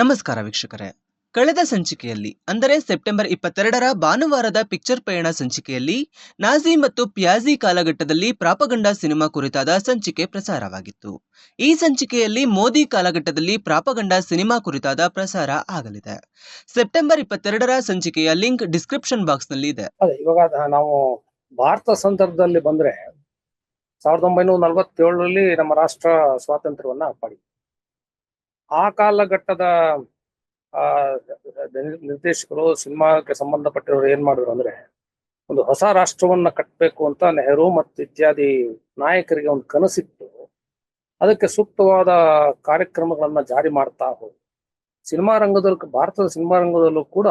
ನಮಸ್ಕಾರ ವೀಕ್ಷಕರೇ. ಕಳೆದ ಸಂಚಿಕೆಯಲ್ಲಿ, ಅಂದರೆ ಸೆಪ್ಟೆಂಬರ್ ಇಪ್ಪತ್ತೆರಡರ ಭಾನುವಾರದ ಪಿಕ್ಚರ್ ಪಯಣ ಸಂಚಿಕೆಯಲ್ಲಿ, ನಾಜಿ ಮತ್ತು ಪ್ಯಾಜಿ ಕಾಲಘಟ್ಟದಲ್ಲಿ ಪ್ರಾಪಗಂಡ ಸಿನಿಮಾ ಕುರಿತಾದ ಸಂಚಿಕೆ ಪ್ರಸಾರವಾಗಿತ್ತು. ಈ ಸಂಚಿಕೆಯಲ್ಲಿ ಮೋದಿ ಕಾಲಘಟ್ಟದಲ್ಲಿ ಪ್ರಾಪಗಂಡ ಸಿನಿಮಾ ಕುರಿತಾದ ಪ್ರಸಾರ ಆಗಲಿದೆ. ಸೆಪ್ಟೆಂಬರ್ ಇಪ್ಪತ್ತೆರಡರ ಸಂಚಿಕೆಯ ಲಿಂಕ್ ಡಿಸ್ಕ್ರಿಪ್ಷನ್ ಬಾಕ್ಸ್ನಲ್ಲಿ ಇದೆ ಇವಾಗ ನಾವು ಭಾರತ ಸಂದರ್ಭದಲ್ಲಿ ಬಂದ್ರೆ ಸಾವಿರದ ಒಂಬೈನೂರ ನಲವತ್ತೇಳರಲ್ಲಿ ನಮ್ಮ ರಾಷ್ಟ್ರ ಸ್ವಾತಂತ್ರ್ಯವನ್ನ ಪಡಿ ಆ ಕಾಲಘಟ್ಟದ, ಆ, ನಿರ್ದೇಶಕರು, ಸಿನಿಮಾಕ್ಕೆ ಸಂಬಂಧಪಟ್ಟಿರೋರು ಏನ್ ಮಾಡಿದ್ರು ಅಂದ್ರೆ, ಒಂದು ಹೊಸ ರಾಷ್ಟ್ರವನ್ನ ಕಟ್ಟಬೇಕು ಅಂತ ನೆಹರು ಮತ್ತು ಇತ್ಯಾದಿ ನಾಯಕರಿಗೆ ಒಂದು ಕನಸಿತ್ತು ಅದಕ್ಕೆ ಸೂಕ್ತವಾದ ಕಾರ್ಯಕ್ರಮಗಳನ್ನ ಜಾರಿ ಮಾಡ್ತಾ ಹೋದ್ರು. ಸಿನಿಮಾ ರಂಗದಲ್ಲೂ ಭಾರತದ ಸಿನಿಮಾ ರಂಗದಲ್ಲೂ ಕೂಡ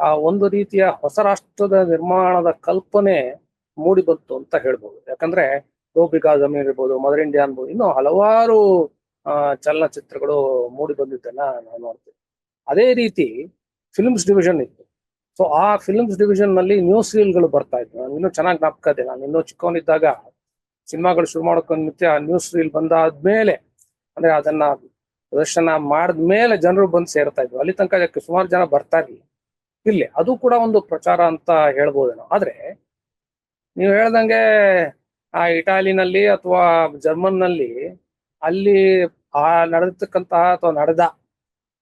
ಆ ಒಂದು ರೀತಿಯ ಹೊಸ ರಾಷ್ಟ್ರದ ನಿರ್ಮಾಣದ ಕಲ್ಪನೆ ಮೂಡಿ ಬಂತು ಅಂತ ಹೇಳ್ಬೋದು. ಯಾಕಂದ್ರೆ ಗೋಪಿಕಾ ಜಮೀನ್ ಇರ್ಬೋದು, ಮದರ್ ಇಂಡಿಯಾ ಅನ್ಬೋದು, ಇನ್ನು ಹಲವಾರು ಚಲನಚಿತ್ರಗಳು ಮೂಡಿ ಬಂದಿದ್ದನ್ನ ನಾವು ನೋಡ್ತೀವಿ. ಅದೇ ರೀತಿ ಫಿಲ್ಮ್ಸ್ ಡಿವಿಷನ್ ಇತ್ತು. ಸೊ ಆ ಫಿಲ್ಮ್ಸ್ ಡಿವಿಷನ್ನಲ್ಲಿ ನ್ಯೂಸ್ ರೀಲ್ಗಳು ಬರ್ತಾ ಇತ್ತು ನಾನು ಇನ್ನೂ ಚೆನ್ನಾಗಿ ಜ್ಞಾಪಕ ಇದೆ. ನಾನು ಇನ್ನೂ ಚಿಕ್ಕವನಿದ್ದಾಗ ಸಿನಿಮಾಗಳು ಶುರು ಮಾಡೋಕೊಂಡ್ ನಿತ್ಯ ಆ ನ್ಯೂಸ್ ರೀಲ್ ಬಂದಾದ್ಮೇಲೆ, ಅಂದ್ರೆ ಅದನ್ನ ಪ್ರದರ್ಶನ ಮಾಡಿದ್ಮೇಲೆ ಜನರು ಬಂದು ಸೇರ್ತಾ ಇದ್ರು. ಅಲ್ಲಿ ತನಕ ಅದಕ್ಕೆ ಸುಮಾರು ಜನ ಬರ್ತಾ ಇರ್ಲಿಲ್ಲ. ಇಲ್ಲಿ ಅದು ಕೂಡ ಒಂದು ಪ್ರಚಾರ ಅಂತ ಹೇಳ್ಬೋದೇನೋ. ಆದ್ರೆ, ನೀವು ಹೇಳ್ದಂಗೆ ಆ ಇಟಾಲಿನಲ್ಲಿ ಅಥವಾ ಜರ್ಮನ್ನಲ್ಲಿ ಅಲ್ಲಿ ಆ ನಡೆದಿರ್ತಕ್ಕಂತಹ ಅಥವಾ ನಡೆದ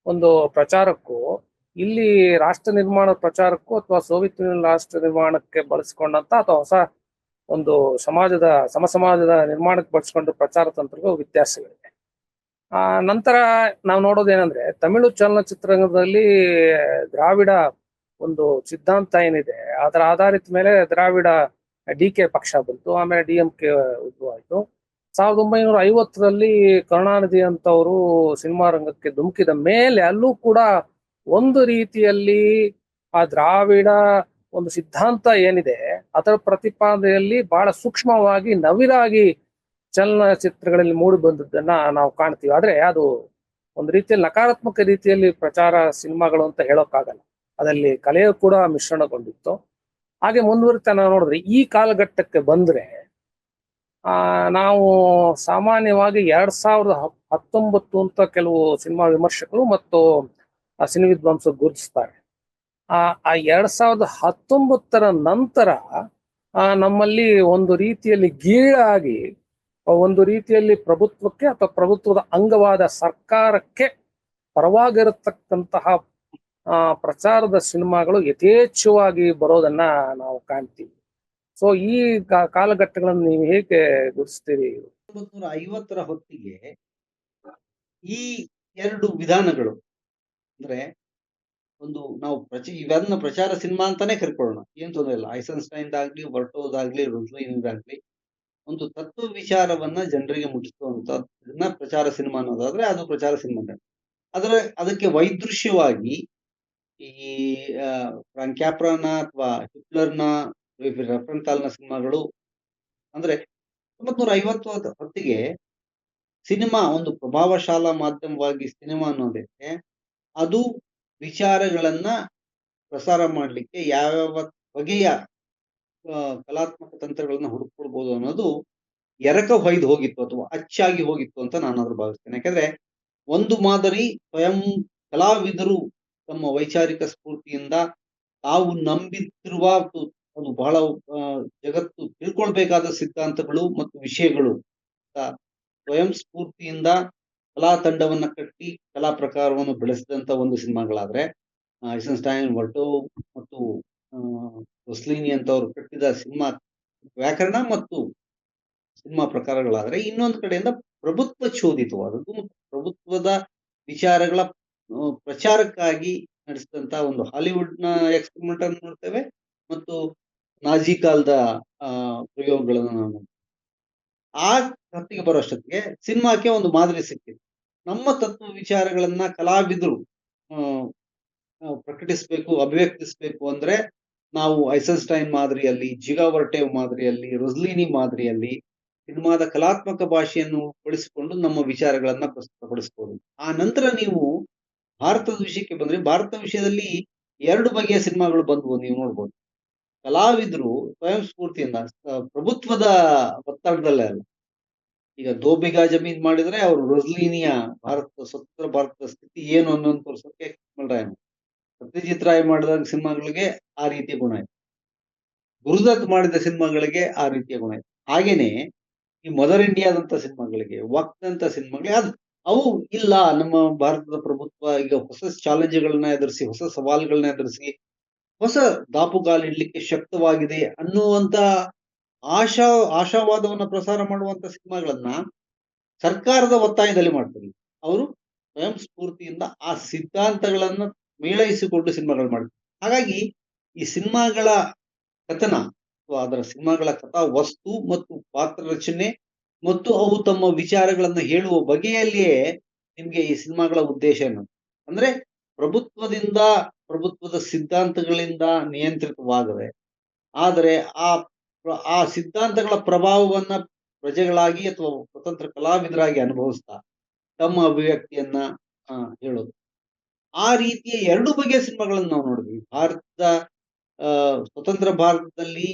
ಒಂದು ಪ್ರಚಾರಕ್ಕೂ, ಇಲ್ಲಿ ರಾಷ್ಟ್ರ ನಿರ್ಮಾಣ ಪ್ರಚಾರಕ್ಕೂ ಅಥವಾ ಸೋವಿಯತ್ ರಾಷ್ಟ್ರ ನಿರ್ಮಾಣಕ್ಕೆ ಬಳಸಿಕೊಂಡಂತ ಅಥವಾ ಹೊಸ ಒಂದು ಸಮಾಜದ ಸಮ ಸಮಾಜದ ನಿರ್ಮಾಣಕ್ಕೆ ಬಳಸಿಕೊಂಡ ಪ್ರಚಾರ ತಂತ್ರಕ್ಕೂ ವ್ಯತ್ಯಾಸಗಳಿವೆ. ಆ, ನಂತರ ನಾವು ನೋಡೋದೇನಂದ್ರೆ, ತಮಿಳು ಚಲನಚಿತ್ರರಂಗದಲ್ಲಿ ದ್ರಾವಿಡ ಒಂದು ಸಿದ್ಧಾಂತ ಏನಿದೆ, ಅದರ ಆಧಾರಿತ ಮೇಲೆ ದ್ರಾವಿಡ ಡಿ ಕೆ ಪಕ್ಷ ಬಂತು, ಆಮೇಲೆ ಡಿ ಎಂ ಕೆ ಉದ್ಭವ ಆಯ್ತು. ಸಾವಿರದ ಒಂಬೈನೂರ ಐವತ್ತರಲ್ಲಿ ಕರುಣಾನಿಧಿ ಅಂತವರು ಸಿನಿಮಾ ರಂಗಕ್ಕೆ ಧುಮುಕಿದ ಮೇಲೆ ಅಲ್ಲೂ ಕೂಡ ಒಂದು ರೀತಿಯಲ್ಲಿ ಆ ದ್ರಾವಿಡ ಒಂದು ಸಿದ್ಧಾಂತ ಏನಿದೆ, ಅದರ ಪ್ರತಿಪಾದನೆಯಲ್ಲಿ ಬಹಳ ಸೂಕ್ಷ್ಮವಾಗಿ ನವಿರಾಗಿ ಚಲನಚಿತ್ರಗಳಲ್ಲಿ ಮೂಡಿ ಬಂದದ್ದನ್ನ ನಾವು ಕಾಣ್ತೀವಿ. ಆದ್ರೆ ಅದು ಒಂದು ರೀತಿಯಲ್ಲಿ ನಕಾರಾತ್ಮಕ ರೀತಿಯಲ್ಲಿ ಪ್ರಚಾರ ಸಿನಿಮಾಗಳು ಅಂತ ಹೇಳೋಕ್ಕಾಗಲ್ಲ. ಅದರಲ್ಲಿ ಕಲೆಯು ಕೂಡ ಮಿಶ್ರಣಗೊಂಡಿತ್ತು. ಹಾಗೆ ಮುಂದುವರಿತಾ ನಾವು ನೋಡಿದ್ರೆ ಈ ಕಾಲಘಟ್ಟಕ್ಕೆ ಬಂದ್ರೆ ನಾವು ಸಾಮಾನ್ಯವಾಗಿ ಎರಡ್ ಸಾವಿರದ ಹತ್- ಹತ್ತೊಂಬತ್ತು ಅಂತ ಕೆಲವು ಸಿನಿಮಾ ವಿಮರ್ಶಕರು ಮತ್ತು ಆ ಸಿನಿ ವಿದ್ವಾಂಸರು ಗುರುತಿಸ್ತಾರೆ. ಆ ಆ ಎರಡ್ ಸಾವಿರದ ಹತ್ತೊಂಬತ್ತರ ನಂತರ, ಆ, ನಮ್ಮಲ್ಲಿ ಒಂದು ರೀತಿಯಲ್ಲಿ ಗೀಳಾಗಿ ಒಂದು ರೀತಿಯಲ್ಲಿ ಪ್ರಭುತ್ವಕ್ಕೆ ಅಥವಾ ಪ್ರಭುತ್ವದ ಅಂಗವಾದ ಸರ್ಕಾರಕ್ಕೆ ಪರವಾಗಿರತಕ್ಕಂತಹ, ಆ, ಪ್ರಚಾರದ ಸಿನಿಮಾಗಳು ಯಥೇಚ್ಛವಾಗಿ ಬರೋದನ್ನ ನಾವು ಕಾಣ್ತೀವಿ. ಸೊ ಈ ಕಾಲಘಟ್ಟಗಳನ್ನು ನೀವು ಹೇಗೆ ಗುರುತಿಸ್ತೀರಿ? ಒಂಬತ್ನೂರ ಐವತ್ತರ ಹೊತ್ತಿಗೆ ಈ ಎರಡು ವಿಧಾನಗಳು, ಅಂದ್ರೆ ಒಂದು ನಾವು ಪ್ರಚ ಇವನ್ನ ಪ್ರಚಾರ ಸಿನಿಮಾ ಅಂತಾನೆ ಕರ್ಕೊಳ್ಳೋಣ. ಏನ್ ತೊಂದರೆ ಇಲ್ಲ. ಐಸನ್ಸ್ಟೈನ್ ಆಗ್ಲಿ ವರ್ಟೋದಾಗ್ಲಿ ಆಗ್ಲಿ ಒಂದು ತತ್ವ ವಿಚಾರವನ್ನ ಜನರಿಗೆ ಮುಟ್ಟಿಸುವಂತದನ್ನ ಪ್ರಚಾರ ಸಿನಿಮಾ ಅನ್ನೋದಾದ್ರೆ ಅದು ಪ್ರಚಾರ ಸಿನಿಮಾ ಅದರ ಅದಕ್ಕೆ ವೈದೃಶ್ಯವಾಗಿ ಈ ಫ್ರಾಂಕ್ ಕ್ಯಾಪ್ರಾನ ಅಥವಾ ಹಿಟ್ಲರ್ನ ರೆಫರೆನ್ ಕಾಲ್ನ ಸಿನಿಮಾಗಳು. ಅಂದ್ರೆ ಒಂಬತ್ನೂರ ಐವತ್ತು ಹೊತ್ತಿಗೆ ಸಿನಿಮಾ ಒಂದು ಪ್ರಭಾವಶಾಲಾ ಮಾಧ್ಯಮವಾಗಿ ಸಿನಿಮಾ ಅನ್ನೋದಕ್ಕೆ ಅದು ವಿಚಾರಗಳನ್ನ ಪ್ರಸಾರ ಮಾಡಲಿಕ್ಕೆ ಯಾವ್ಯಾವ ಬಗೆಯ ಕಲಾತ್ಮಕ ತಂತ್ರಗಳನ್ನ ಹುಡುಕೊಳ್ಬಹುದು ಅನ್ನೋದು ಎರಕ ಹೊಯ್ದು ಹೋಗಿತ್ತು ಅಥವಾ ಅಚ್ಚಾಗಿ ಹೋಗಿತ್ತು ಅಂತ ನಾನು ಅದ್ರ ಭಾವಿಸ್ತೇನೆ. ಯಾಕಂದ್ರೆ ಒಂದು ಮಾದರಿ ಸ್ವಯಂ ಕಲಾವಿದರು ತಮ್ಮ ವೈಚಾರಿಕ ಸ್ಫೂರ್ತಿಯಿಂದ ತಾವು ನಂಬಿತ್ತಿರುವ ಒಂದು ಬಹಳ ಜಗತ್ತು ತಿಳ್ಕೊಳ್ಬೇಕಾದ ಸಿದ್ಧಾಂತಗಳು ಮತ್ತು ವಿಷಯಗಳು. ಸ್ವಯಂ ಸ್ಫೂರ್ತಿಯಿಂದ ಕಲಾ ತಂಡವನ್ನ ಕಟ್ಟಿ ಕಲಾ ಪ್ರಕಾರವನ್ನು ಬೆಳೆಸಿದಂತ ಒಂದು ಸಿನಿಮಾಗಳಾದ್ರೆ ಐಸನ್ಸ್ಟೈನ್ ವರ್ಟೋ ಮತ್ತು ರೊಸ್ಲಿನಿ ಅಂತವ್ರು ಕಟ್ಟಿದ ಸಿನಿಮಾ ವ್ಯಾಕರಣ ಮತ್ತು ಸಿನಿಮಾ ಪ್ರಕಾರಗಳಾದ್ರೆ ಇನ್ನೊಂದು ಕಡೆಯಿಂದ ಪ್ರಭುತ್ವ ಚೋದಿತವಾದದ್ದು ಪ್ರಭುತ್ವದ ವಿಚಾರಗಳ ಪ್ರಚಾರಕ್ಕಾಗಿ ನಡೆಸಿದಂತ ಒಂದು ಹಾಲಿವುಡ್ನ ಎಕ್ಸ್ಪೆರಿಮೆಂಟ್ ಅನ್ನು ನೋಡ್ತೇವೆ ಮತ್ತು ನಾಜಿ ಕಾಲದ, ಆ, ಪ್ರಯೋಗಗಳನ್ನು ನಾವು. ಆ ಹತ್ತಿಗೆ ಬರೋಷ್ಟೊತ್ತಿಗೆ ಸಿನಿಮಾಕ್ಕೆ ಒಂದು ಮಾದರಿ ಸಿಕ್ಕಿತ್ತು ನಮ್ಮ ತತ್ವ ವಿಚಾರಗಳನ್ನ ಕಲಾವಿದರು ಪ್ರಕಟಿಸ್ಬೇಕು, ಅಭಿವ್ಯಕ್ತಿಸ್ಬೇಕು ಅಂದ್ರೆ ನಾವು ಐಸನ್ಸ್ಟೈನ್ ಮಾದರಿಯಲ್ಲಿ ಜಿಗಾವರ್ಟೇವ್ ಮಾದರಿಯಲ್ಲಿ, ರೊಸ್ಲಿನಿ ಮಾದರಿಯಲ್ಲಿ ಸಿನಿಮಾದ ಕಲಾತ್ಮಕ ಭಾಷೆಯನ್ನು ಬಳಸಿಕೊಂಡು ನಮ್ಮ ವಿಚಾರಗಳನ್ನ ಪ್ರಸ್ತುತಪಡಿಸಬಹುದು ಆ ನಂತರ ನೀವು ಭಾರತದ ವಿಷಯಕ್ಕೆ ಬಂದ್ರೆ ಭಾರತ ವಿಷಯದಲ್ಲಿ ಎರಡು ಬಗೆಯ ಸಿನಿಮಾಗಳು ಬಂದವು, ನೀವು ನೋಡ್ಬೋದು. ಕಲಾವಿದರು ಸ್ವಯಂ ಸ್ಫೂರ್ತಿಯಿಂದ ಪ್ರಭುತ್ವದ ಒತ್ತಡದಲ್ಲೇ ಅಲ್ಲ. ಈಗ ದೋಬಿಗಾ ಜಮೀನ್ ಮಾಡಿದ್ರೆ ಅವರು ರೊಜ್ಲಿನಿಯ ಭಾರತ ಸ್ವತಂತ್ರ ಭಾರತದ ಸ್ಥಿತಿ ಏನು ಅನ್ನೋದು ತೋರ್ಸೋಕೆ ಕಮಲ್ರಾಯನ್ ಸತ್ಯಜಿತ್ ರಾಯ್ ಮಾಡಿದ ಸಿನಿಮಾಗಳಿಗೆ ಆ ರೀತಿಯ ಗುಣ ಇದೆ. ಗುರುದತ್ ಮಾಡಿದ ಸಿನಿಮಾಗಳಿಗೆ ಆ ರೀತಿಯ ಗುಣ ಇದೆ. ಹಾಗೇನೆ ಈ ಮದರ್ ಇಂಡಿಯಾದಂತ ಸಿನಿಮಾಗಳಿಗೆ ವಕ್ತಂತ ಸಿನಿಮಾಗಳಿಗೆ ಅದು, ಅವು ಇಲ್ಲ, ನಮ್ಮ ಭಾರತದ ಪ್ರಭುತ್ವ ಈಗ ಹೊಸ ಚಾಲೆಂಜ್ಗಳನ್ನ ಎದುರಿಸಿ, ಹೊಸ ಸವಾಲುಗಳನ್ನ ಎದುರಿಸಿ ಹೊಸ ದಾಪುಗಾಲಿಡ್ಲಿಕ್ಕೆ ಶಕ್ತವಾಗಿದೆ ಅನ್ನುವಂತ ಆಶಾ, ಆಶಾವಾದವನ್ನ ಪ್ರಸಾರ ಮಾಡುವಂತ ಸಿನಿಮಾಗಳನ್ನ ಸರ್ಕಾರದ ಒತ್ತಾಯದಲ್ಲಿ ಮಾಡ್ತಾರೆ. ಅವರು ಸ್ವಯಂ ಸ್ಫೂರ್ತಿಯಿಂದ ಆ ಸಿದ್ಧಾಂತಗಳನ್ನ ಮೇಳೈಸಿಕೊಂಡು ಸಿನಿಮಾಗಳು ಮಾಡ್ತಾರೆ. ಹಾಗಾಗಿ ಈ ಸಿನಿಮಾಗಳ ಕಥನ ಅಥವಾ ಅದರ ಸಿನಿಮಾಗಳ ಕಥಾ, ವಸ್ತು ಮತ್ತು ಪಾತ್ರ ರಚನೆ ಮತ್ತು ಅವು ತಮ್ಮ ವಿಚಾರಗಳನ್ನ ಹೇಳುವ ಬಗೆಯಲ್ಲಿಯೇ ನಿಮ್ಗೆ ಈ ಸಿನಿಮಾಗಳ ಉದ್ದೇಶ ಏನು? ಅಂದ್ರೆ ಪ್ರಭುತ್ವದಿಂದ ಪ್ರಭುತ್ವದ ಸಿದ್ಧಾಂತಗಳಿಂದ ನಿಯಂತ್ರಿತವಾಗದೆ, ಆದರೆ ಆ ಆ ಸಿದ್ಧಾಂತಗಳ ಪ್ರಭಾವವನ್ನ ಪ್ರಜೆಗಳಾಗಿ ಅಥವಾ ಸ್ವತಂತ್ರ ಕಲಾವಿದರಾಗಿ ಅನುಭವಿಸ್ತಾ ತಮ್ಮ ಅಭಿವ್ಯಕ್ತಿಯನ್ನ ಹೇಳೋದು. ಆ ರೀತಿಯ ಎರಡು ಬಗೆಯ ಸಿನಿಮಾಗಳನ್ನು ನಾವು ನೋಡಿದ್ವಿ. ಭಾರತದ ಸ್ವತಂತ್ರ ಭಾರತದಲ್ಲಿ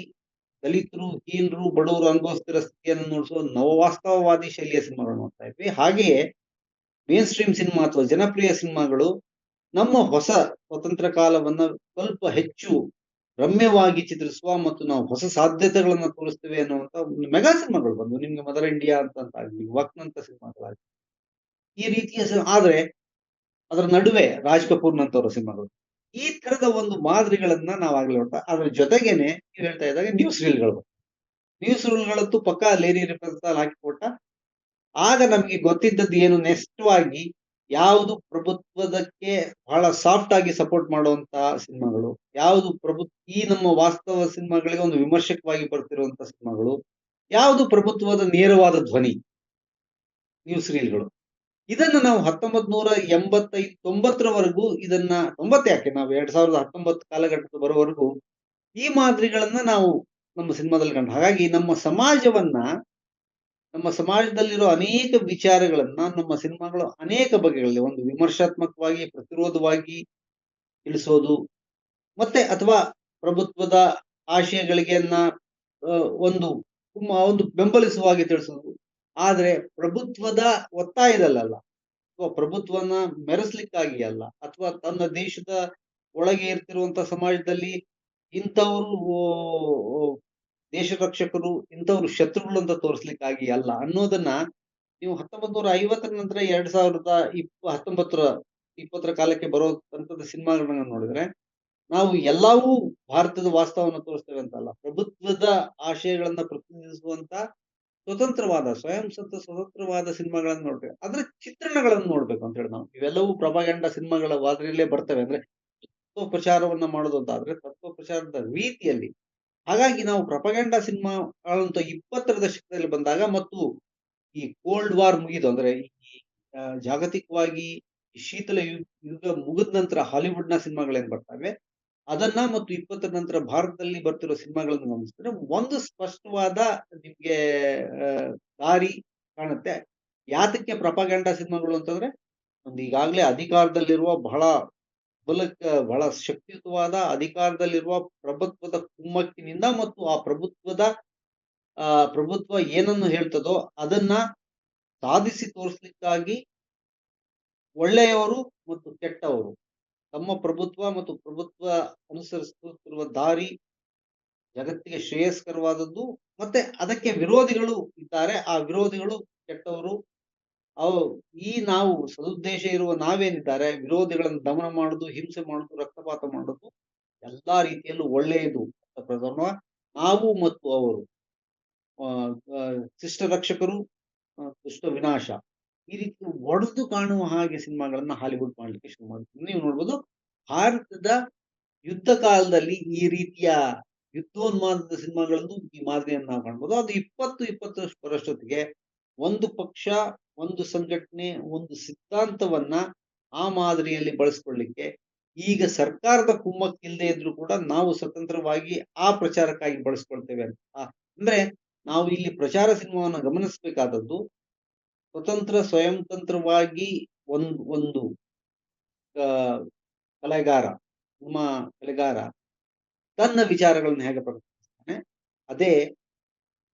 ದಲಿತರು, ಹೀನರು, ಬಡವರು ಅನುಭವಿಸ್ತಿರೋ ಸ್ಥಿತಿಯನ್ನು ನೋಡಿಸುವ ನವವಾಸ್ತವವಾದಿ ಶೈಲಿಯ ಸಿನಿಮಾಗಳು ನೋಡ್ತಾ ಇದ್ವಿ. ಹಾಗೆಯೇ ಮೇನ್ ಸ್ಟ್ರೀಮ್ ಸಿನಿಮಾ ಅಥವಾ ಜನಪ್ರಿಯ ಸಿನಿಮಾಗಳು ನಮ್ಮ ಹೊಸ ಸ್ವತಂತ್ರ ಕಾಲವನ್ನ ಸ್ವಲ್ಪ ಹೆಚ್ಚು ರಮ್ಯವಾಗಿ ಚಿತ್ರಿಸುವ ಮತ್ತು ನಾವು ಹೊಸ ಸಾಧ್ಯತೆಗಳನ್ನ ತೋರಿಸ್ತೇವೆ ಅನ್ನುವಂತ ಒಂದು ಮೆಗಾ ಸಿನಿಮಾಗಳು ಬಂದು ನಿಮ್ಗೆ ಮದರ್ ಇಂಡಿಯಾ ಅಂತ ಆಗ್ಲಿ, ವಕ್ನಂತ ಸಿನಿಮಾಗಳಾಗ್ಲಿ. ಈ ರೀತಿಯ ಆದ್ರೆ ಅದರ ನಡುವೆ ರಾಜ್ ಕಪೂರ್ ನಂತವರ ಸಿನಿಮಾಗಳು. ಈ ತರದ ಒಂದು ಮಾದರಿಗಳನ್ನ ನಾವು ಆಗ್ಲಿ ಅದ್ರ ಜೊತೆಗೇನೆ ನೀವು ಹೇಳ್ತಾ ಇದ್ದಾಗ ನ್ಯೂಸ್ ರೀಲ್ಗಳು ನ್ಯೂಸ್ ರೂಲ್ಗಳಂತೂ ಪಕ್ಕಾ ಲೇರಿ ಹಾಕಿ ಕೊಟ್ಟ. ಆಗ ನಮ್ಗೆ ಗೊತ್ತಿದ್ದದ್ದು ಏನು ನೆಕ್ಸ್ಟ್ವಾಗಿ ಯಾವುದು ಪ್ರಭುತ್ವದಕ್ಕೆ ಬಹಳ ಸಾಫ್ಟ್ ಆಗಿ ಸಪೋರ್ಟ್ ಮಾಡುವಂತಹ ಸಿನಿಮಾಗಳು, ಯಾವುದು ಪ್ರಭು, ಈ ನಮ್ಮ ವಾಸ್ತವ ಸಿನಿಮಾಗಳಿಗೆ ಒಂದು ವಿಮರ್ಶಕವಾಗಿ ಬರ್ತಿರುವಂತಹ ಸಿನಿಮಾಗಳು, ಯಾವುದು ಪ್ರಭುತ್ವದ ನೇರವಾದ ಧ್ವನಿ ನ್ಯೂಸ್ ರೀಲ್ಗಳು. ಇದನ್ನ ನಾವು ಹತ್ತೊಂಬತ್ ನೂರ ಎಂಬತ್ತೈದು ತೊಂಬತ್ತರವರೆಗೂ ಇದನ್ನ, ತೊಂಬತ್ತು ಯಾಕೆ, ನಾವು ಎರಡ್ ಸಾವಿರದ ಹತ್ತೊಂಬತ್ತು ಕಾಲಘಟ್ಟದ ಬರೋವರೆಗೂ ಈ ಮಾದರಿಗಳನ್ನ ನಾವು ನಮ್ಮ ಸಿನಿಮಾದಲ್ಲಿ ಕಂಡು. ಹಾಗಾಗಿ ನಮ್ಮ ಸಮಾಜವನ್ನ ನಮ್ಮ ಸಮಾಜದಲ್ಲಿರೋ ಅನೇಕ ವಿಚಾರಗಳನ್ನ ನಮ್ಮ ಸಿನಿಮಾಗಳು ಅನೇಕ ಬಗೆಗಳಲ್ಲಿ ಒಂದು ವಿಮರ್ಶಾತ್ಮಕವಾಗಿ, ಪ್ರತಿರೋಧವಾಗಿ ತಿಳಿಸೋದು ಮತ್ತೆ ಅಥವಾ ಪ್ರಭುತ್ವದ ಆಶಯಗಳಿಗೆನ್ನ ಒಂದು ತುಂಬ ಒಂದು ಬೆಂಬಲಿಸುವಾಗಿ ತಿಳಿಸೋದು. ಆದ್ರೆ ಪ್ರಭುತ್ವದ ಒತ್ತಾಯದಲ್ಲಲ್ಲ. ಅಥವಾ ಪ್ರಭುತ್ವನ ಮೆರೆಸ್ಲಿಕ್ಕಾಗಿ ಅಲ್ಲ. ಅಥವಾ ತನ್ನ ದೇಶದ ಒಳಗೆ ಇರ್ತಿರುವಂತ ಸಮಾಜದಲ್ಲಿ ಇಂಥವ್ರು ದೇಶ ರಕ್ಷಕರು ಇಂಥವ್ರು ಶತ್ರುಗಳು ಅಂತ ತೋರಿಸ್ಲಿಕ್ಕಾಗಿ ಅಲ್ಲ ಅನ್ನೋದನ್ನ ನೀವು ಹತ್ತೊಂಬತ್ ನೂರ ಐವತ್ತರ ನಂತರ ಎರಡ್ ಸಾವಿರದ ಇಪ್ಪ, ಹತ್ತೊಂಬತ್ತರ ಇಪ್ಪತ್ತರ ಕಾಲಕ್ಕೆ ಬರೋ ತಂತ್ರದ ಸಿನಿಮಾಗಳನ್ನ ನೋಡಿದ್ರೆ ನಾವು ಎಲ್ಲವೂ ಭಾರತದ ವಾಸ್ತವವನ್ನು ತೋರಿಸ್ತೇವೆ ಅಂತ ಅಲ್ಲ ಪ್ರಭುತ್ವದ ಆಶಯಗಳನ್ನ ಪ್ರತಿನಿಧಿಸುವಂತ ಸ್ವತಂತ್ರವಾದ, ಸ್ವಯಂ ಸತ್ತ ಸ್ವತಂತ್ರವಾದ ಸಿನಿಮಾಗಳನ್ನ ನೋಡ್ತೇವೆ. ಅದ್ರ ಚಿತ್ರಣಗಳನ್ನು ನೋಡ್ಬೇಕು ಅಂತ ಹೇಳಿ ನಾವು. ಇವೆಲ್ಲವೂ ಪ್ರಭಾಗಂಡ ಸಿನಿಮಾಗಳ ವಾದನೆಯಲ್ಲೇ ಬರ್ತವೆ. ಅಂದ್ರೆ ತತ್ವ ಪ್ರಚಾರವನ್ನ ಮಾಡೋದು ಅಂತ ಆದ್ರೆ ತತ್ವ ಪ್ರಚಾರದ ರೀತಿಯಲ್ಲಿ ಹಾಗಾಗಿ ನಾವು ಪ್ರಪಗಂಡ ಸಿನಿಮಾಗಳಂತ ಇಪ್ಪತ್ತರ ದಶಕದಲ್ಲಿ ಬಂದಾಗ ಮತ್ತು ಈ ಕೋಲ್ಡ್ ವಾರ್ ಮುಗಿದು ಅಂದ್ರೆ ಈ ಜಾಗತಿಕವಾಗಿ ಶೀತಲ ಯುಗ ಮುಗಿದ ನಂತರ ಹಾಲಿವುಡ್ನ ಸಿನಿಮಾಗಳೇನ್ ಬರ್ತವೆ? ಅದನ್ನ ಮತ್ತು ಇಪ್ಪತ್ತರ ನಂತರ ಭಾರತದಲ್ಲಿ ಬರ್ತಿರೋ ಸಿನಿಮಾಗಳನ್ನು ಗಮನಿಸಿದ್ರೆ ಒಂದು ಸ್ಪಷ್ಟವಾದ ನಿಮ್ಗೆ ದಾರಿ ಕಾಣುತ್ತೆ. ಯಾತಕ್ಕೆ ಪ್ರಪಗಂಡ ಸಿನಿಮಾಗಳು ಅಂತಂದ್ರೆ ಒಂದು ಈಗಾಗಲೇ ಅಧಿಕಾರದಲ್ಲಿರುವ ಬಹಳ ಬಲಕ್ಕ ಬಹಳ ಶಕ್ತಿಯುತವಾದ ಅಧಿಕಾರದಲ್ಲಿರುವ ಪ್ರಭುತ್ವದ ಕುಮ್ಮಕ್ಕಿನಿಂದ ಮತ್ತು ಆ ಪ್ರಭುತ್ವದ, ಆ ಪ್ರಭುತ್ವ ಏನನ್ನು ಹೇಳ್ತದೋ ಅದನ್ನ ಸಾಧಿಸಿ ತೋರಿಸ್ಲಿಕ್ಕಾಗಿ ಒಳ್ಳೆಯವರು ಮತ್ತು ಕೆಟ್ಟವರು. ತಮ್ಮ ಪ್ರಭುತ್ವ ಮತ್ತು ಪ್ರಭುತ್ವ ಅನುಸರಿಸುತ್ತಿರುವ ದಾರಿ ಜಗತ್ತಿಗೆ ಶ್ರೇಯಸ್ಕರವಾದದ್ದು. ಮತ್ತೆ ಅದಕ್ಕೆ ವಿರೋಧಿಗಳು ಇದ್ದಾರೆ. ಆ ವಿರೋಧಿಗಳು ಕೆಟ್ಟವರು ಅವು ಈ ನಾವು ಸದುದ್ದೇಶ ಇರುವ ನಾವೇನಿದ್ದಾರೆ, ವಿರೋಧಿಗಳನ್ನು ದಮನ ಮಾಡುದು, ಹಿಂಸೆ ಮಾಡುದು, ರಕ್ತಪಾತ ಮಾಡುದು, ಎಲ್ಲಾ ರೀತಿಯಲ್ಲೂ ಒಳ್ಳೆಯದು ಅಂತ ಪ್ರಧಾನ. ನಾವು ಮತ್ತು ಅವರು ಶಿಷ್ಟ ರಕ್ಷಕರು ದುಷ್ಟ ವಿನಾಶ. ಈ ರೀತಿ ಒಡೆದು ಕಾಣುವ ಹಾಗೆ ಸಿನಿಮಾಗಳನ್ನ ಹಾಲಿವುಡ್ ಮಾಡ್ಲಿಕ್ಕೆ ಶುರು ಮಾಡ್ತೀವಿ. ನೀವು ನೋಡ್ಬೋದು, ಭಾರತದ ಯುದ್ಧ ಕಾಲದಲ್ಲಿ ಈ ರೀತಿಯ ಯುದ್ಧೋನ್ಮಾದದ ಸಿನಿಮಾಗಳನ್ನು ಈ ಮಾದರಿಯನ್ನು ನಾವು ಕಾಣ್ಬೋದು. ಅದು ಇಪ್ಪತ್ತು ಇಪ್ಪತ್ತು ವರ್ಷದೊತ್ತಿಗೆ ಒಂದು ಪಕ್ಷ ಒಂದು ಸಂಘಟನೆ ಒಂದು ಸಿದ್ಧಾಂತವನ್ನ ಆ ಮಾದರಿಯಲ್ಲಿ ಬಳಸ್ಕೊಳ್ಳಿಕ್ಕೆ ಈಗ ಸರ್ಕಾರದ ಕುಮ್ಮಕ್ಕಿಲ್ಲದೆ ಇದ್ರೂ ಕೂಡ ನಾವು ಸ್ವತಂತ್ರವಾಗಿ ಆ ಪ್ರಚಾರಕ್ಕಾಗಿ ಬಳಸ್ಕೊಳ್ತೇವೆ ಅಂತ. ಅಂದ್ರೆ ನಾವು ಇಲ್ಲಿ ಪ್ರಚಾರ ಸಿನಿಮಾವನ್ನು ಗಮನಿಸಬೇಕಾದದ್ದು ಸ್ವತಂತ್ರ ಸ್ವಯಂತಂತ್ರವಾಗಿ ಒಂದು ಒಂದು ಕಲೆಗಾರ ನಮ್ಮ ಕಲೆಗಾರ ತನ್ನ ವಿಚಾರಗಳನ್ನು ಹೇಗೆ ಪ್ರಕಟಿಸ್ತಾನೆ, ಅದೇ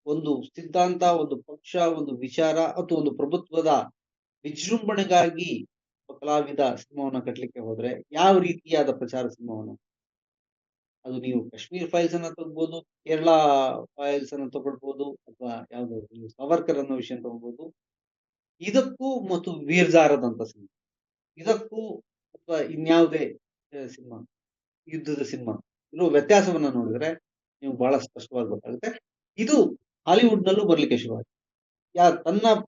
ಒಂದು ಸಿದ್ಧಾಂತ, ಒಂದು ಪಕ್ಷ, ಒಂದು ವಿಚಾರ ಅಥವಾ ಒಂದು ಪ್ರಭುತ್ವದ ವಿಜೃಂಭಣೆಗಾಗಿ ಕಲಾವಿದ ಸಿನಿಮಾವನ್ನ ಕಟ್ಟಲಿಕ್ಕೆ ಹೋದ್ರೆ ಯಾವ ರೀತಿಯಾದ ಪ್ರಚಾರ ಸಿನಿಮಾವನ್ನು? ಅದು ನೀವು ಕಾಶ್ಮೀರ್ ಫೈಲ್ಸ್ ಅನ್ನ ತಗೋಬಹುದು ಕೇರಳ ಫೈಲ್ಸ್ ಅನ್ನ ತಗೊಳ್ಬಹುದು ಅಥವಾ ಯಾವ್ದು ಸಾವರ್ಕರ್ ಅನ್ನೋ ವಿಷಯ ತಗೋಬಹುದು ಇದಕ್ಕೂ ಮತ್ತು ವೀರ್ಜಾರದಂತ ಸಿನಿಮಾ. ಇದಕ್ಕೂ ಅಥವಾ ಇನ್ಯಾವುದೇ ಸಿನಿಮಾ ಯುದ್ಧದ ಸಿನಿಮಾ ಇರುವ ವ್ಯತ್ಯಾಸವನ್ನ ನೋಡಿದ್ರೆ ನೀವು ಬಹಳ ಸ್ಪಷ್ಟವಾಗಿ ಗೊತ್ತಾಗುತ್ತೆ. ಇದು ಹಾಲಿವುಡ್‌ನಲ್ಲೂ ಬರ್ಲಿಕ್ಕೆ ಶುರುವಾಯಿತು. ಯಾ ತನ್ನ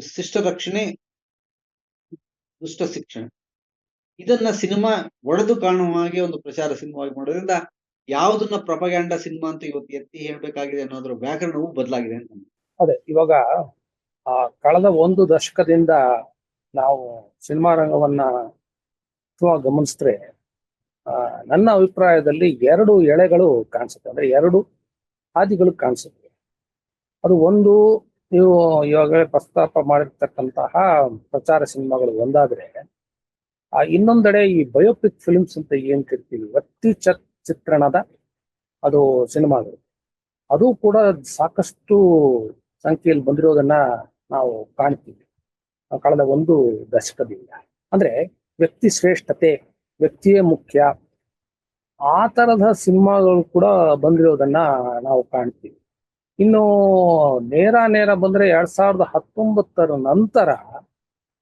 ಶಿಷ್ಟ ರಕ್ಷಣೆ, ದುಷ್ಟ ಶಿಕ್ಷಣ. ಇದನ್ನ ಸಿನಿಮಾ ಒಡೆದು ಕಾಣುವ ಹಾಗೆ ಒಂದು ಪ್ರಚಾರ ಸಿನಿಮಾವಾಗಿ ಮಾಡೋದ್ರಿಂದ ಯಾವುದನ್ನ ಪ್ರಪಗ್ಯಾಂಡ ಸಿನಿಮಾ ಅಂತ ಇವತ್ತು ಎತ್ತಿ ಹೇಳ್ಬೇಕಾಗಿದೆ ಅನ್ನೋದ್ರ ವ್ಯಾಕರಣವು ಬದಲಾಗಿದೆ ಅಂತ ಅದೇ, ಇವಾಗ, ಆ, ಕಳೆದ ಒಂದು ದಶಕದಿಂದ ನಾವು ಸಿನಿಮಾ ರಂಗವನ್ನ ಗಮನಿಸಿದ್ರೆ ನನ್ನ ಅಭಿಪ್ರಾಯದಲ್ಲಿ ಎರಡು ಎಳೆಗಳು ಕಾಣಿಸುತ್ತೆ. ಅಂದ್ರೆ ಎರಡು ಹಾದಿಗಳು ಕಾಣಿಸುತ್ತೆ ಅದು ಒಂದು ನೀವು ಇವಾಗಲೇ ಪ್ರಸ್ತಾಪ ಮಾಡಿರ್ತಕ್ಕಂತಹ ಪ್ರಚಾರ ಸಿನಿಮಾಗಳು ಒಂದಾದ್ರೆ, ಆ ಇನ್ನೊಂದೆಡೆ ಈ ಬಯೋಪಿಕ್ ಫಿಲ್ಮ್ಸ್ ಅಂತ ಏನ್ ಕರಿತೀವಿ ವ್ಯಕ್ತಿ ಚಿತ್ರಣದ ಅದು ಸಿನಿಮಾಗಳು. ಅದು ಕೂಡ ಸಾಕಷ್ಟು ಸಂಖ್ಯೆಯಲ್ಲಿ ಬಂದಿರೋದನ್ನ ನಾವು ಕಾಣ್ತೀವಿ. ಕಳೆದ ಒಂದು ದಶಕದಿಂದ. ಅಂದ್ರೆ ವ್ಯಕ್ತಿ ಶ್ರೇಷ್ಠತೆ, ವ್ಯಕ್ತಿಯೇ ಮುಖ್ಯ ಆ ತರದ ಸಿನಿಮಾಗಳು ಕೂಡ ಬಂದಿರೋದನ್ನ ನಾವು ಕಾಣ್ತೀವಿ. ಇನ್ನು ನೇರ ನೇರ ಬಂದ್ರೆ ಎರಡ್ ಸಾವಿರದ ಹತ್ತೊಂಬತ್ತರ ನಂತರ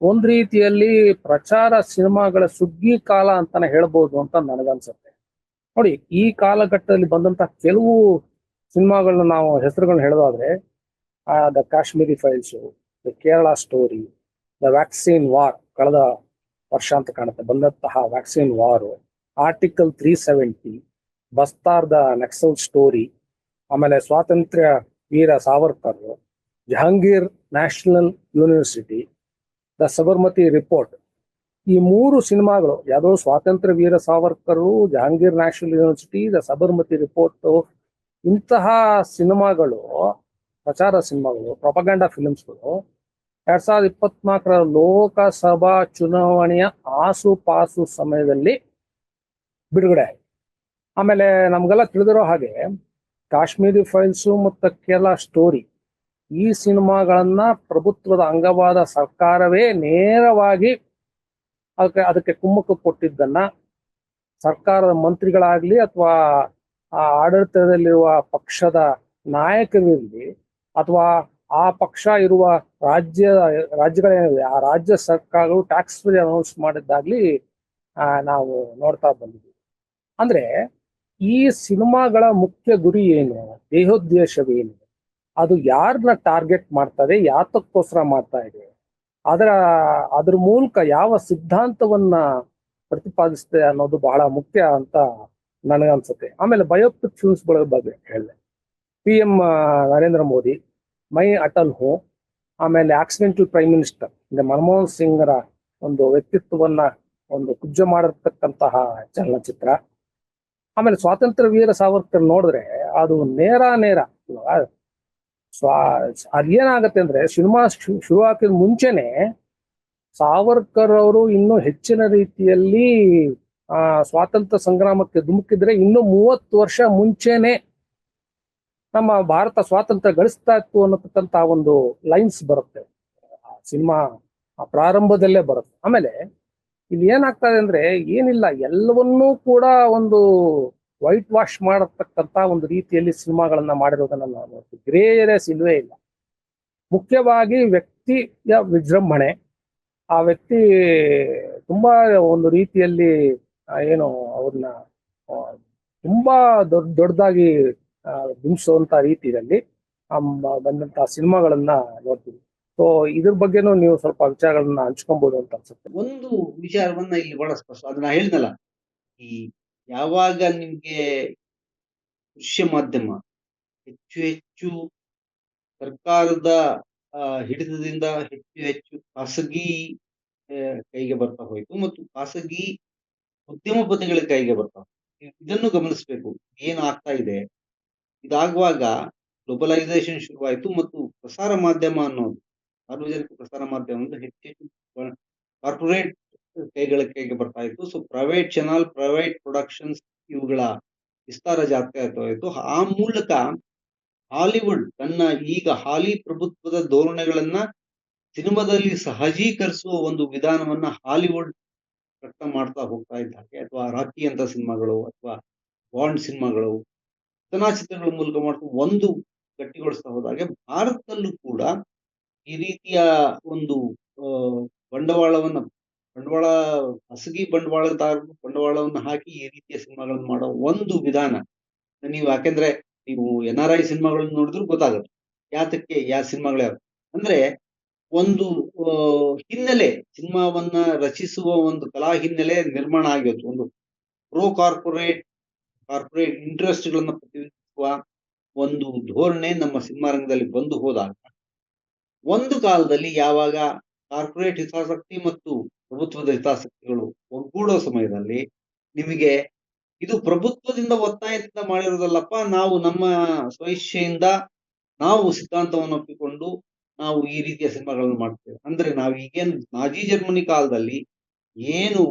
ಒಂದ್ ರೀತಿಯಲ್ಲಿ ಪ್ರಚಾರ ಸಿನಿಮಾಗಳ ಸುಗ್ಗಿ ಕಾಲ ಅಂತಾನೆ ಹೇಳ್ಬೋದು ಅಂತ ನನಗನ್ಸುತ್ತೆ. ನೋಡಿ, ಈ ಕಾಲಘಟ್ಟದಲ್ಲಿ ಬಂದಂತ ಕೆಲವು ಸಿನಿಮಾಗಳನ್ನ ನಾವು ಹೆಸರುಗಳನ್ನ ಹೇಳೋದಾದ್ರೆ the Kashmiri files, the Kerala story, the vaccine war, ಕಳೆದ ವರ್ಷ ಅಂತ ಕಾಣುತ್ತೆ, ಬಂದಂತಹ vaccine war. Article three seventy Bastar the Naxal story ಆಮೇಲೆ Swatantrya Veer Savarkar, Jahangir national university, the Sabarmati report. ಈ ಮೂರು ಸಿನಿಮಾಗಳು, ಯಾವುದೋ Swatantrya Veer Savarkar, Jahangir national university, the Sabarmati report, ಇಂತಹ ಸಿನಿಮಾಗಳು, ಪ್ರಚಾರ ಸಿನಿಮಾಗಳು, ಪ್ರೊಪಗಂಡಾ ಫಿಲ್ಮ್ಸ್ಗಳು, ಎರಡ್ ಸಾವಿರದ ಇಪ್ಪತ್ನಾಲ್ಕರ ಲೋಕಸಭಾ ಚುನಾವಣೆಯ ಆಸುಪಾಸು ಸಮಯದಲ್ಲಿ ಬಿಡುಗಡೆ. ಆಮೇಲೆ ನಮಗೆಲ್ಲ ತಿಳಿದಿರೋ ಹಾಗೆ ಕಾಶ್ಮೀರಿ ಫೈಲ್ಸು ಮತ್ತು ಕೇರಳ ಸ್ಟೋರಿ ಈ ಸಿನಿಮಾಗಳನ್ನ ಪ್ರಭುತ್ವದ ಅಂಗವಾದ ಸರ್ಕಾರವೇ ನೇರವಾಗಿ ಅದಕ್ಕೆ ಅದಕ್ಕೆ ಕುಮ್ಮಕ್ಕು ಕೊಟ್ಟಿದ್ದನ್ನ ಸರ್ಕಾರದ ಮಂತ್ರಿಗಳಾಗ್ಲಿ ಅಥವಾ ಆ ಆಡಳಿತದಲ್ಲಿರುವ ಪಕ್ಷದ ನಾಯಕರಿರಲಿ ಅಥವಾ ಆ ಪಕ್ಷ ಇರುವ ರಾಜ್ಯ, ರಾಜ್ಯಗಳೇನಿದೆ, ಆ ರಾಜ್ಯ ಸರ್ಕಾರಗಳು ಟ್ಯಾಕ್ಸ್ ಫ್ರೀ ಅನೌನ್ಸ್ ಮಾಡಿದ್ದಾಗ್ಲಿ ನಾವು ನೋಡ್ತಾ ಬಂದಿದ್ದೀವಿ. ಅಂದ್ರೆ ಈ ಸಿನಿಮಾಗಳ ಮುಖ್ಯ ಗುರಿ ಏನು ದೇಹೋದ್ದೇಶವೇನು ಅದು ಯಾರನ್ನ ಟಾರ್ಗೆಟ್ ಮಾಡ್ತದೆ ಯಾತಕ್ಕೋಸ್ಕರ ಮಾಡ್ತಾ ಇದೆ? ಅದರ, ಅದ್ರ ಮೂಲಕ ಯಾವ ಸಿದ್ಧಾಂತವನ್ನ ಪ್ರತಿಪಾದಿಸ್ತದೆ ಅನ್ನೋದು ಬಹಳ ಮುಖ್ಯ ಅಂತ ನನಗನ್ಸುತ್ತೆ ಆಮೇಲೆ ಬಯೋಪಿಕ್ ಫಿಲ್ಮ್ಸ್ಗಳ ಬಗ್ಗೆ ಹೇಳಿದೆ. ಪಿ ಎಂ ನರೇಂದ್ರ ಮೋದಿ, ಮೈ ಅಟಲ್ ಹೋ, ಆಮೇಲೆ ಆಕ್ಸಿಡೆಂಟಲ್ ಪ್ರೈಮ್ ಮಿನಿಸ್ಟರ್ ಅಂದ್ರೆ ಮನಮೋಹನ್ ಸಿಂಗ್ರ ಒಂದು ವ್ಯಕ್ತಿತ್ವವನ್ನ ಒಂದು ಕುಜ್ಜ ಮಾಡಿರ್ತಕ್ಕಂತಹ ಚಲನಚಿತ್ರ. ಆಮೇಲೆ ಸ್ವಾತಂತ್ರ್ಯ ವೀರ ಸಾವರ್ಕರ್ ನೋಡಿದ್ರೆ ಅದು ನೇರ ನೇರ? ಸ್ವಾ ಅದೇನಾಗತ್ತೆ ಅಂದ್ರೆ ಸಿನಿಮಾ ಶುರು ಹಾಕಿದ ಮುಂಚೆನೆ ಸಾವರ್ಕರ್ ಅವರು ಇನ್ನೂ ಹೆಚ್ಚಿನ ರೀತಿಯಲ್ಲಿ, ಆ, ಸ್ವಾತಂತ್ರ್ಯ ಸಂಗ್ರಾಮಕ್ಕೆ ಧುಮುಕಿದ್ರೆ ಇನ್ನು ಮೂವತ್ತು ವರ್ಷ ಮುಂಚೆನೆ ನಮ್ಮ ಭಾರತ ಸ್ವಾತಂತ್ರ್ಯ ಗಳಿಸ್ತಾ ಇತ್ತು ಅನ್ನತಕ್ಕಂತ ಒಂದು ಲೈನ್ಸ್ ಬರುತ್ತೆ ಸಿನಿಮಾ ಪ್ರಾರಂಭದಲ್ಲೇ ಬರುತ್ತೆ ಆಮೇಲೆ ಇಲ್ಲಿ ಏನಾಗ್ತಾ ಇದೆ ಅಂದ್ರೆ ಏನಿಲ್ಲ, ಎಲ್ಲವನ್ನೂ ಕೂಡ ಒಂದು ವೈಟ್ ವಾಶ್ ಮಾಡತಕ್ಕಂತ ಒಂದು ರೀತಿಯಲ್ಲಿ ಸಿನಿಮಾಗಳನ್ನ ಮಾಡಿರೋದನ್ನ ನಾವು ನೋಡ್ತೀವಿ. ಗ್ರೇ ಏರಿಯಾಸ್ ಇಲ್ವೇ ಇಲ್ಲ. ಮುಖ್ಯವಾಗಿ ವ್ಯಕ್ತಿಯ ವಿಜೃಂಭಣೆ, ಆ ವ್ಯಕ್ತಿ ತುಂಬಾ ಒಂದು ರೀತಿಯಲ್ಲಿ ಏನು ಅವ್ರನ್ನ ತುಂಬಾ ದೊಡ್ಡ ದೊಡ್ಡದಾಗಿ ಬಿಂಬಿಸುವಂತ ರೀತಿಯಲ್ಲಿ ಬಂದಂತ ಸಿನಿಮಾಗಳನ್ನ ನೋಡ್ತೀವಿ. ಸೊ ಇದ್ರ ಬಗ್ಗೆನೂ ನೀವು ಸ್ವಲ್ಪ ವಿಚಾರಗಳನ್ನ ಹಂಚ್ಕೊಬಹುದು ಅಂತ ಅನ್ಸುತ್ತೆ. ಒಂದು ವಿಚಾರವನ್ನ ಇಲ್ಲಿ ಬಹಳ ಸ್ಪಷ್ಟ ಅದನ್ನ ಹೇಳಿದ್ನಲ್ಲ ಈ ಯಾವಾಗ ನಿಮ್ಗೆ ದೃಶ್ಯ ಮಾಧ್ಯಮ ಹೆಚ್ಚು ಹೆಚ್ಚು ಸರ್ಕಾರದ ಹಿಡಿತದಿಂದ ಹೆಚ್ಚು ಹೆಚ್ಚು ಖಾಸಗಿ ಕೈಗೆ ಬರ್ತಾ ಹೋಯಿತು ಮತ್ತು ಖಾಸಗಿ ಉದ್ಯಮಪತಿಗಳ ಕೈಗೆ ಬರ್ತಾ. ಇದನ್ನು ಗಮನಿಸಬೇಕು. ಏನು ಆಗ್ತಾ ಇದೆ? ಇದಾಗುವಾಗ ಗ್ಲೋಬಲೈಸೇಷನ್ ಶುರುವಾಯಿತು ಮತ್ತು ಪ್ರಸಾರ ಮಾಧ್ಯಮ ಅನ್ನೋದು ಸಾರ್ವಜನಿಕ ಪ್ರಸಾರ ಮಾಧ್ಯಮ ಹೆಚ್ಚು ಕಾರ್ಪೊರೇಟ್ ಕೈಗಳ ಕೈಗೆ ಬರ್ತಾ ಇತ್ತು. So private channel private productions ಇವುಗಳ ವಿಸ್ತಾರ ಜಾಸ್ತಿ ಆಗ್ತಾ ಇತ್ತು. ಆ ಮೂಲಕ ಹಾಲಿವುಡ್ ತನ್ನ ಈಗ ಹಾಲಿ ಪ್ರಭುತ್ವದ ಧೋರಣೆಗಳನ್ನ ಸಿನಿಮಾದಲ್ಲಿ ಸಹಜೀಕರಿಸುವ ಒಂದು ವಿಧಾನವನ್ನ ಹಾಲಿವುಡ್ ವ್ಯಕ್ತ ಮಾಡ್ತಾ ಹೋಗ್ತಾ ಇದ್ದಾರೆ ಅಥವಾ ರಾಕಿ ಅಂತ ಸಿನಿಮಾಗಳು, ಅಥವಾ ಬಾಂಡ್ ಸಿನಿಮಾಗಳು ಚಲನಚಿತ್ರಗಳ ಮೂಲಕ ಮಾಡ್ತಾ ಒಂದು ಗಟ್ಟಿಗೊಳಿಸ್ತಾ ಹೋದಾಗೆ ಭಾರತದಲ್ಲೂ ಕೂಡ ಈ ರೀತಿಯ ಒಂದು ಬಂಡವಾಳವನ್ನ, ಬಂಡವಾಳ, ಖಾಸಗಿ ಬಂಡವಾಳದಾರರು ಬಂಡವಾಳವನ್ನ ಹಾಕಿ ಈ ರೀತಿಯ ಸಿನಿಮಾಗಳನ್ನು ಮಾಡೋ ಒಂದು ವಿಧಾನ ನೀವು ಯಾಕೆಂದ್ರೆ ನೀವು ಎನ್ ಆರ್ ಐ ಸಿನಿಮಾಗಳನ್ನ ನೋಡಿದ್ರು ಗೊತ್ತಾಗುತ್ತೆ ಯಾತಕ್ಕೆ ಯಾವ ಸಿನಿಮಾಗಳು ಅಂದ್ರೆ ಒಂದು ಹಿನ್ನೆಲೆ ಸಿನಿಮಾವನ್ನ ರಚಿಸುವ ಒಂದು ಕಲಾ ಹಿನ್ನೆಲೆ ನಿರ್ಮಾಣ ಆಗಿತ್ತು. ಒಂದು ಪ್ರೋ ಕಾರ್ಪೊರೇಟ್ ಕಾರ್ಪೊರೇಟ್ ಇಂಟ್ರೆಸ್ಟ್ ಗಳನ್ನ ಪ್ರತಿನಿಧಿಸುವ ಒಂದು ಧೋರಣೆ ನಮ್ಮ ಸಿನಿಮಾ ರಂಗದಲ್ಲಿ ಬಂದು ಹೋದಾಗ ಒಂದು ಕಾಲದಲ್ಲಿ ಯಾವಾಗ ಕಾರ್ಪೊರೇಟ್ ಹಿತಾಸಕ್ತಿ ಮತ್ತು ಪ್ರಭುತ್ವದ ಹಿತಾಸಕ್ತಿಗಳು ಒಗ್ಗೂಡೋ ಸಮಯದಲ್ಲಿ ನಿಮಗೆ ಇದು ಪ್ರಭುತ್ವದಿಂದ ಒತ್ತಾಯದಿಂದ ಮಾಡಿರೋದಲ್ಲಪ್ಪ, ನಾವು ನಮ್ಮ ಸ್ವಇಚ್ಛೆಯಿಂದ ನಾವು ಸಿದ್ಧಾಂತವನ್ನು ಒಪ್ಪಿಕೊಂಡು ನಾವು ಈ ರೀತಿಯ ಸಿನಿಮಾಗಳನ್ನು ಮಾಡ್ತೇವೆ. ಅಂದ್ರೆ ನಾವು ಈಗೇನು ನಾಜಿ ಜರ್ಮನಿ ಕಾಲದಲ್ಲಿ ಏನು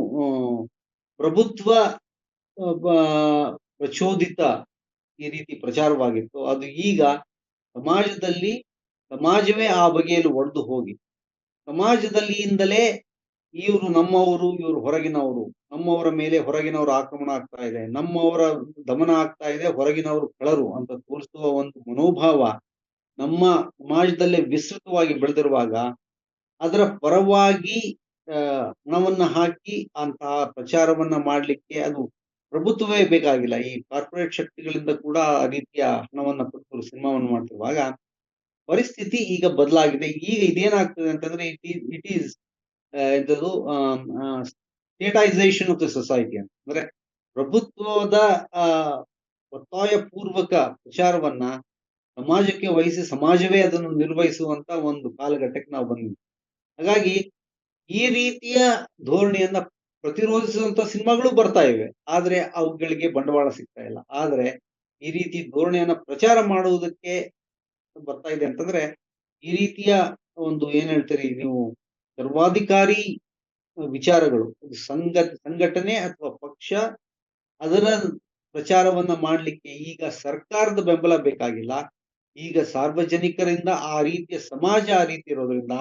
ಪ್ರಭುತ್ವ ಪ್ರಚೋದಿತ ಈ ರೀತಿ ಪ್ರಚಾರವಾಗಿತ್ತು. ಅದು ಈಗ ಸಮಾಜದಲ್ಲಿ ಸಮಾಜವೇ ಆ ಬಗೆಯಲ್ಲಿ ಒಡೆದು ಹೋಗಿ. ಸಮಾಜದಲ್ಲಿಯಿಂದಲೇ ಇವರು ನಮ್ಮವರು, ಇವರು ಹೊರಗಿನವರು. ನಮ್ಮವರ ಮೇಲೆ ಹೊರಗಿನವರು ಆಕ್ರಮಣ ಆಗ್ತಾ ಇದೆ. ನಮ್ಮವರ ದಮನ ಆಗ್ತಾ ಇದೆ, ಹೊರಗಿನವರು ಕಳರು ಅಂತ ತೋರಿಸುವ ಒಂದು ಮನೋಭಾವ ನಮ್ಮ ಸಮಾಜದಲ್ಲೇ ವಿಸ್ತೃತವಾಗಿ ಬೆಳೆದಿರುವಾಗ ಅದರ ಪರವಾಗಿ ಹಣವನ್ನ ಹಾಕಿ ಅಂತಹ ಪ್ರಚಾರವನ್ನ ಮಾಡಲಿಕ್ಕೆ ಅದು ಪ್ರಭುತ್ವವೇ ಬೇಕಾಗಿಲ್ಲ. ಈ ಕಾರ್ಪೊರೇಟ್ ಶಕ್ತಿಗಳಿಂದ ಕೂಡ ಆ ರೀತಿಯ ಹಣವನ್ನ ಕೊಟ್ಟು ಸಿನಿಮಾವನ್ನು ಮಾಡ್ತಿರುವಾಗ ಪರಿಸ್ಥಿತಿ ಈಗ ಬದಲಾಗಿದೆ. ಈಗ ಇದೇನಾಗ್ತದೆ ಅಂತಂದ್ರೆ ಇಟ್ ಈಸ್ ಇಟ್ ಈಸ್ ಎಂತದು ಸ್ಟೇಟೈಸೇಷನ್ ಆಫ್ ದ ಸೊಸೈಟಿ ಅಂತ. ಅಂದ್ರೆ ಪ್ರಭುತ್ವದ ಒತ್ತಾಯ ಪೂರ್ವಕ ಪ್ರಚಾರವನ್ನ ಸಮಾಜಕ್ಕೆ ವಹಿಸಿ ಸಮಾಜವೇ ಅದನ್ನು ನಿರ್ವಹಿಸುವಂತ ಒಂದು ಕಾಲಘಟ್ಟಕ್ಕೆ ನಾವು ಬಂದಿದ್ವಿ ಹಾಗಾಗಿ ಈ ರೀತಿಯ ಧೋರಣೆಯನ್ನ ಪ್ರತಿರೋಧಿಸುವಂತ ಸಿನಿಮಾಗಳು ಬರ್ತಾ ಇವೆ. ಆದ್ರೆ ಅವುಗಳಿಗೆ ಬಂಡವಾಳ ಸಿಗ್ತಾ ಇಲ್ಲ. ಆದ್ರೆ ಈ ರೀತಿ ಧೋರಣೆಯನ್ನ ಪ್ರಚಾರ ಮಾಡುವುದಕ್ಕೆ ಬರ್ತಾ ಇದೆ ಅಂತಂದ್ರೆ ಈ ರೀತಿಯ ಒಂದು ಏನ್ ಹೇಳ್ತೀರಿ, ನೀವು ಸರ್ವಾಧಿಕಾರಿ ವಿಚಾರಗಳು ಸಂಘ, ಸಂಘಟನೆ ಅಥವಾ ಪಕ್ಷ ಅದರ ಪ್ರಚಾರವನ್ನ ಮಾಡ್ಲಿಕ್ಕೆ ಈಗ ಸರ್ಕಾರದ ಬೆಂಬಲ ಬೇಕಾಗಿಲ್ಲ. ಈಗ ಸಾರ್ವಜನಿಕರಿಂದ ಆ ರೀತಿಯ ಸಮಾಜ ಆ ರೀತಿ ಇರೋದ್ರಿಂದ,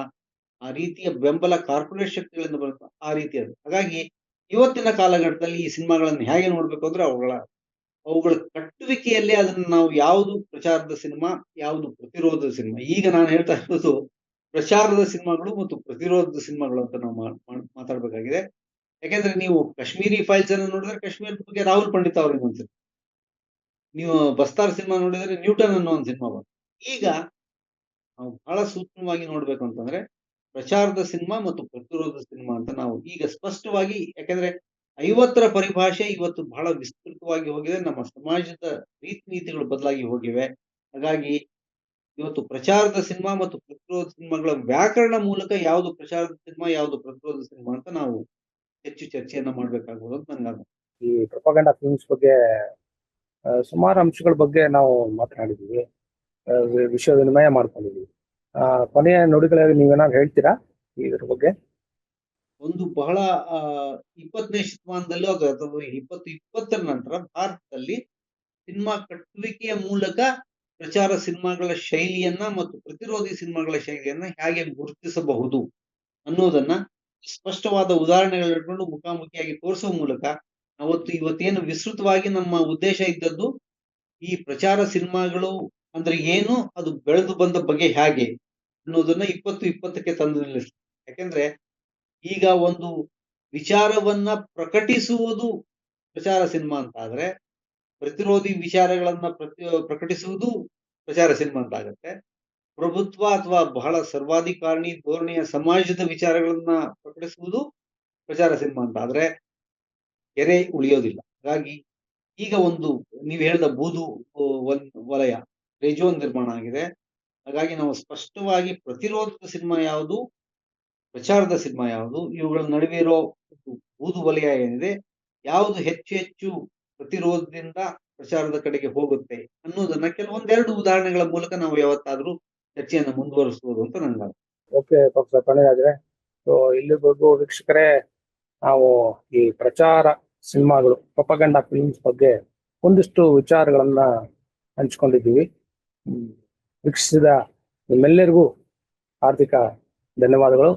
ಆ ರೀತಿಯ ಬೆಂಬಲ ಕಾರ್ಪೊರೇಟ್ ಶಕ್ತಿಗಳಿಂದ ಬರುತ್ತೆ ಆ ರೀತಿಯದು ಹಾಗಾಗಿ ಇವತ್ತಿನ ಕಾಲಘಟ್ಟದಲ್ಲಿ ಈ ಸಿನಿಮಾಗಳನ್ನು ಹೇಗೆ ನೋಡ್ಬೇಕು ಅಂದ್ರೆ ಅವುಗಳ ಅವುಗಳ ಕಟ್ಟುವಿಕೆಯಲ್ಲೇ ಅದನ್ನ ನಾವು ಯಾವುದು ಪ್ರಚಾರದ ಸಿನಿಮಾ, ಯಾವುದು ಪ್ರತಿರೋಧದ ಸಿನಿಮಾ. ಈಗ ನಾನು ಹೇಳ್ತಾ ಇರೋದು ಪ್ರಚಾರದ ಸಿನಿಮಾಗಳು ಮತ್ತು ಪ್ರತಿರೋಧದ ಸಿನಿಮಾಗಳು ಅಂತ ನಾವು ಮಾತಾಡ್ಬೇಕಾಗಿದೆ. ಯಾಕೆಂದ್ರೆ ನೀವು ಕಾಶ್ಮೀರಿ ಫೈಲ್ಸ್ ಅನ್ನು ನೋಡಿದ್ರೆ ಕಾಶ್ಮೀರ ಬಗ್ಗೆ ರಾಹುಲ್ ಪಂಡಿತ್ ಅವರು ಸಿನಿಮಾ. ನೀವು ಬಸ್ತಾರ್ ಸಿನಿಮಾ ನೋಡಿದ್ರೆ ನ್ಯೂಟನ್ ಅನ್ನೋ ಒಂದು ಸಿನಿಮಾ ಬಂತು ಈಗ ನಾವು ಬಹಳ ಸೂಕ್ಷ್ಮವಾಗಿ ನೋಡ್ಬೇಕು ಅಂತಂದ್ರೆ ಪ್ರಚಾರದ ಸಿನಿಮಾ ಮತ್ತು ಪ್ರತಿರೋಧದ ಸಿನಿಮಾ ಅಂತ ನಾವು ಈಗ ಸ್ಪಷ್ಟವಾಗಿ, ಯಾಕಂದ್ರೆ ಐವತ್ತರ ಪರಿಭಾಷೆ ಇವತ್ತು ಬಹಳ ವಿಸ್ತೃತವಾಗಿ ಹೋಗಿದೆ. ನಮ್ಮ ಸಮಾಜದ ರೀತಿ ನೀತಿಗಳು ಬದಲಾಗಿ ಹೋಗಿವೆ. ಹಾಗಾಗಿ ಇವತ್ತು ಪ್ರಚಾರದ ಸಿನಿಮಾ ಮತ್ತು ಪ್ರತಿರೋಧ ಸಿನಿಮಾಗಳ ವ್ಯಾಕರಣ ಮೂಲಕ ಯಾವುದು ಪ್ರಚಾರದ ಸಿನಿಮಾ, ಯಾವುದು ಪ್ರತಿರೋಧ ಸಿನಿಮಾ ಅಂತ ನಾವು ಹೆಚ್ಚು ಚರ್ಚೆಯನ್ನ ಮಾಡ್ಬೇಕಾಗ್ಬೋದು ಅಂತ ನನ್ಗೆ ಈ ಪ್ರಪಗಂಡ ಫಿಲ್ಮ್ಸ್ ಬಗ್ಗೆ ಸುಮಾರು ಅಂಶಗಳ ಬಗ್ಗೆ ನಾವು ಮಾತನಾಡಿದೀವಿ ವಿಷಯ ವಿನಿಮಯ ಮಾಡ್ಕೊಂಡಿದೀವಿ ಕೊನೆಯ ನುಡಿಗಳಾಗಿ ನೀವೇನಾದ್ರು ಹೇಳ್ತೀರಾ? ಇದ್ರ ಬಗ್ಗೆ. ಒಂದು ಬಹಳ ಇಪ್ಪತ್ತನೇ ಶತಮಾನದಲ್ಲೂ ಅಥವಾ ಇಪ್ಪತ್ತು, ಇಪ್ಪತ್ತರ ನಂತರ ಭಾರತದಲ್ಲಿ ಸಿನಿಮಾ ಕಟ್ಟುವಿಕೆಯ ಮೂಲಕ ಪ್ರಚಾರ ಸಿನಿಮಾಗಳ ಶೈಲಿಯನ್ನ ಮತ್ತು ಪ್ರತಿರೋಧಿ ಸಿನಿಮಾಗಳ ಶೈಲಿಯನ್ನ ಹೇಗೆ ಗುರುತಿಸಬಹುದು ಅನ್ನೋದನ್ನ ಸ್ಪಷ್ಟವಾದ ಉದಾಹರಣೆಗಳು ಇಟ್ಕೊಂಡು ಮುಖಾಮುಖಿಯಾಗಿ ತೋರಿಸುವ ಮೂಲಕ ಅವತ್ತು ಇವತ್ತೇನು ವಿಸ್ತೃತವಾಗಿ ನಮ್ಮ ಉದ್ದೇಶ ಇದ್ದದ್ದು ಈ ಪ್ರಚಾರ ಸಿನಿಮಾಗಳು ಅಂದ್ರೆ ಏನು, ಅದು ಬೆಳೆದು ಬಂದ ಬಗೆ ಹೇಗೆ ಅನ್ನೋದನ್ನ ಇಪ್ಪತ್ತು, ಇಪ್ಪತ್ತಕ್ಕೆ ತಂದು ನಿಲ್ಲಿಸ್ತು. ಯಾಕೆಂದ್ರೆ ಈಗ ಒಂದು ವಿಚಾರವನ್ನ ಪ್ರಕಟಿಸುವುದು ಪ್ರಚಾರ ಸಿನಿಮಾ ಅಂತ ಆದ್ರೆ, ಪ್ರತಿರೋಧಿ ವಿಚಾರಗಳನ್ನ ಪ್ರತಿ, ಪ್ರಕಟಿಸುವುದು ಪ್ರಚಾರ ಸಿನಿಮಾ ಅಂತ ಆಗತ್ತೆ. ಪ್ರಭುತ್ವ ಅಥವಾ ಬಹಳ ಸರ್ವಾಧಿಕಾರಣಿ ಧೋರಣೆಯ ಸಮಾಜದ ವಿಚಾರಗಳನ್ನ ಪ್ರಕಟಿಸುವುದು ಪ್ರಚಾರ ಸಿನಿಮಾ ಅಂತ ಆದ್ರೆ, ಕೆರೆ ಉಳಿಯೋದಿಲ್ಲ. ಹಾಗಾಗಿ ಈಗ ಒಂದು, ನೀವು ಹೇಳಿದ ಬೂದು ವಲಯ ರೇಜೋನ್ ನಿರ್ಮಾಣ ಆಗಿದೆ. ಹಾಗಾಗಿ ನಾವು ಸ್ಪಷ್ಟವಾಗಿ ಪ್ರತಿರೋಧದ ಸಿನಿಮಾ ಯಾವುದು ಪ್ರಚಾರದ ಸಿನಿಮಾ ಯಾವುದು? ಇವುಗಳ ನಡುವೆ ಇರೋ ಬೂದು ವಲಯ ಏನಿದೆ? ಯಾವುದು ಹೆಚ್ಚು ಹೆಚ್ಚು ಪ್ರತಿರೋಧದಿಂದ ಪ್ರಚಾರದ ಕಡೆಗೆ ಹೋಗುತ್ತೆ ಅನ್ನೋದನ್ನ ಕೆಲವೊಂದೆರಡು ಉದಾಹರಣೆಗಳ ಮೂಲಕ ನಾವು ಯಾವತ್ತಾದ್ರೂ ಚರ್ಚೆಯನ್ನು ಮುಂದುವರಿಸಬಹುದು ಅಂತ ನನ್ಗೆ ಓಕೆ ಪ್ರೊಫೆಸರ್ ಪ್ರಣಯರಾಜ್ರೆ ಸೊ ಇಲ್ಲಿವರೆಗೂ ವೀಕ್ಷಕರೇ, ನಾವು ಈ ಪ್ರಚಾರ ಸಿನಿಮಾಗಳು ಪಪಗಂಡ ಫಿಲ್ಮ್ಸ್ ಬಗ್ಗೆ ಒಂದಿಷ್ಟು ವಿಚಾರಗಳನ್ನ ಹಂಚ್ಕೊಂಡಿದ್ದೀವಿ. ವೀಕ್ಷಿಸಿದ ನಿಮ್ಮೆಲ್ಲರಿಗೂ ಹಾರ್ದಿಕ ಧನ್ಯವಾದಗಳು.